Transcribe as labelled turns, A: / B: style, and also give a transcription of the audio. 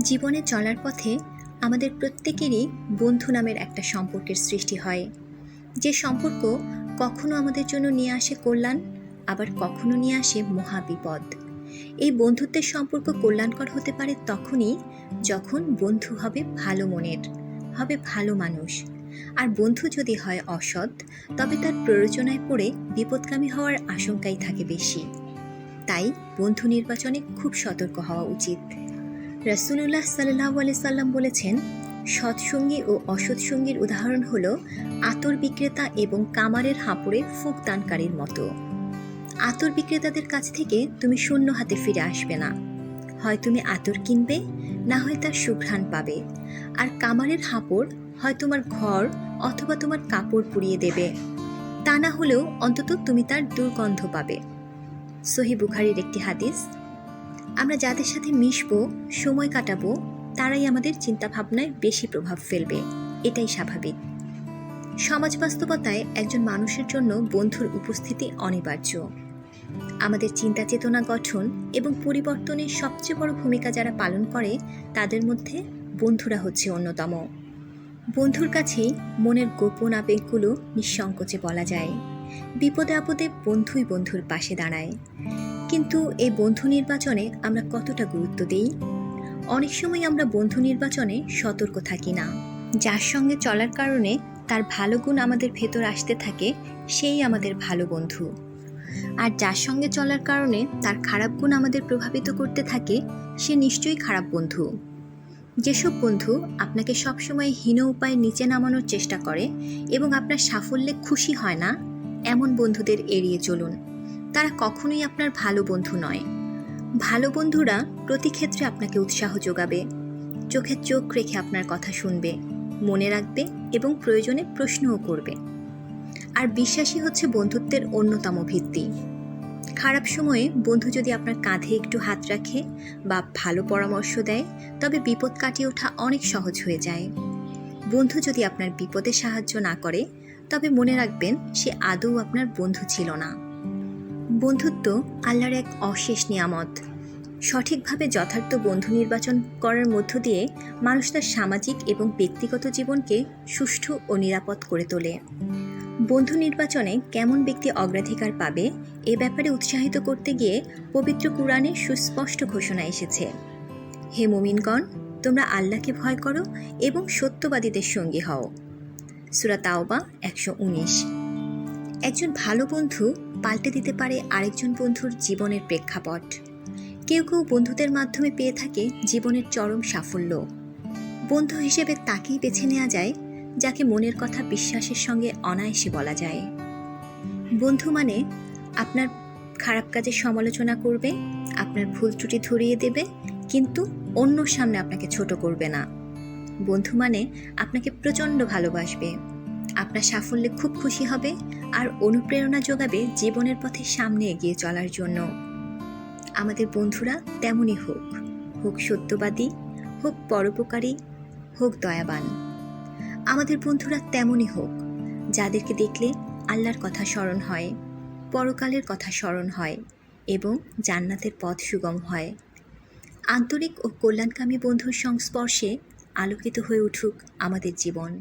A: জীবনে চলার পথে আমাদের প্রত্যেকেরই বন্ধু নামের একটা সম্পর্কের সৃষ্টি হয়। যে সম্পর্ক কখনো আমাদের জন্য নিয়ে আসে কল্যাণ, আবার কখনো নিয়ে আসে মহাবিপদ। এই বন্ধুত্বের সম্পর্ক কল্যাণকর হতে পারে তখনই যখন বন্ধু হবে ভালো মনের, হবে ভালো মানুষ। আর বন্ধু যদি হয় অসৎ, তবে তার প্রয়োজনায় পড়ে বিপদগামী হওয়ার আশঙ্কাই থাকে বেশি। তাই বন্ধু নির্বাচনে খুব সতর্ক হওয়া উচিত। রাসুলুল্লাহ সাল্লাহ সাল্লাম বলেছেন, সৎসঙ্গী ও অসৎসঙ্গীর উদাহরণ হল আতর বিক্রেতা এবং কামারের হাঁপড়ে ফুক দানকারীর মতো। আতর বিক্রেতাদের কাছ থেকে তুমি শূন্য হাতে ফিরে আসবে না। হয় তুমি আতর কিনবে, না হয় তার সুঘ্রাণ পাবে। আর কামারের হাঁপড় হয় তোমার ঘর অথবা তোমার কাপড় পুড়িয়ে দেবে। তা না হলেও অন্তত তুমি তার দুর্গন্ধ পাবে। সহি বুখারির একটি হাদিস আমরা যাদের সাথে মিশবো, সময় কাটাবো, তারাই আমাদের চিন্তাভাবনায় বেশি প্রভাব ফেলবে। এটাই স্বাভাবিক। সমাজ বাস্তবতায় একজন মানুষের জন্য বন্ধুর উপস্থিতি অনিবার্য। আমাদের চিন্তা চেতনা গঠন এবং পরিবর্তনের সবচেয়ে বড় ভূমিকা যারা পালন করে, তাদের মধ্যে বন্ধুরা হচ্ছে অন্যতম। বন্ধুর কাছেই মনের গোপন আবেগগুলো নিঃসংকোচে বলা যায়। বিপদে আপদে বন্ধুই বন্ধুর পাশে দাঁড়ায়। কিন্তু এই বন্ধু নির্বাচনে আমরা কতটা গুরুত্ব দিই? অনেক সময় আমরা বন্ধু নির্বাচনে সতর্ক থাকি না। যার সঙ্গে চলার কারণে তার ভালো গুণ আমাদের ভেতর আসতে থাকে, সেই আমাদের ভালো বন্ধু। আর যার সঙ্গে চলার কারণে তার খারাপ গুণ আমাদের প্রভাবিত করতে থাকে, সে নিশ্চয়ই খারাপ বন্ধু। যেসব বন্ধু আপনাকে সবসময় হীন উপায়ে নিচে নামানোর চেষ্টা করে এবং আপনার সাফল্যে খুশি হয় না, এমন বন্ধুদের এড়িয়ে চলুন। তারা কখনোই আপনার ভালো বন্ধু নয়। ভালো বন্ধুরা প্রতি ক্ষেত্রে আপনাকে উৎসাহ যোগাবে। চোখে চোখ রেখে আপনার কথা শুনবে, মনে রাখবে এবং প্রয়োজনে প্রশ্নও করবে। আর বিশ্বাসী হচ্ছে বন্ধুত্বের অন্যতম ভিত্তি। খারাপ সময়ে বন্ধু যদি আপনার কাঁধে একটু হাত রাখে বা ভালো পরামর্শ দেয়, তবে বিপদ কাটিয়ে ওঠা অনেক সহজ হয়ে যায়। বন্ধু যদি আপনার বিপদে সাহায্য না করে, তবে মনে রাখবেন সে আদৌ আপনার বন্ধু ছিল না। বন্ধুত্ব আল্লাহর এক অশেষ নিয়ামত। সঠিকভাবে যথার্থ বন্ধু নির্বাচন করার মধ্য দিয়ে মানুষ তার সামাজিক এবং ব্যক্তিগত জীবনকে সুষ্ঠু ও নিরাপদ করে তোলে। বন্ধু নির্বাচনে কেমন ব্যক্তি অগ্রাধিকার পাবে এ ব্যাপারে উৎসাহিত করতে গিয়ে পবিত্র কোরআনে সুস্পষ্ট ঘোষণা এসেছে। হে মুমিনগণ, তোমরা আল্লাহকে ভয় করো এবং সত্যবাদীদের সঙ্গী হও। সুরা তাওবা একশো উনিশ। একজন ভালো বন্ধু পাল্টে দিতে পারে আরেকজন বন্ধুর জীবনের প্রেক্ষাপট। কেউ কেউ বন্ধুদের মাধ্যমে পেয়ে থাকে জীবনের চরম সাফল্য। বন্ধু হিসেবে তাকেই বেছে নেওয়া যায়, যাকে মনের কথা বিশ্বাসের সঙ্গে অনায়াসে বলা যায়। বন্ধু মানে আপনার খারাপ কাজের সমালোচনা করবে, আপনার ভুল ত্রুটি ধরিয়ে দেবে, কিন্তু অন্য সামনে আপনাকে ছোট করবে না। বন্ধু মানে আপনাকে প্রচণ্ড ভালোবাসবে। আপনার সাফল্যে খুব খুশি হবে আর অনুপ্রেরণা যোগাবে জীবনের পথে সামনে এগিয়ে চলার জন্য। আমাদের বন্ধুরা তেমনই হোক হোক সত্যবাদী, হোক পরোপকারী, হোক দয়াবান। আমাদের বন্ধুরা তেমনই হোক, যাদেরকে দেখলে আল্লাহর কথা স্মরণ হয়, পরকালের কথা স্মরণ হয় এবং জান্নাতের পথ সুগম হয়। আন্তরিক ও কল্যাণকামী বন্ধুর সংস্পর্শে আলোকিত হয়ে উঠুক আমাদের জীবন।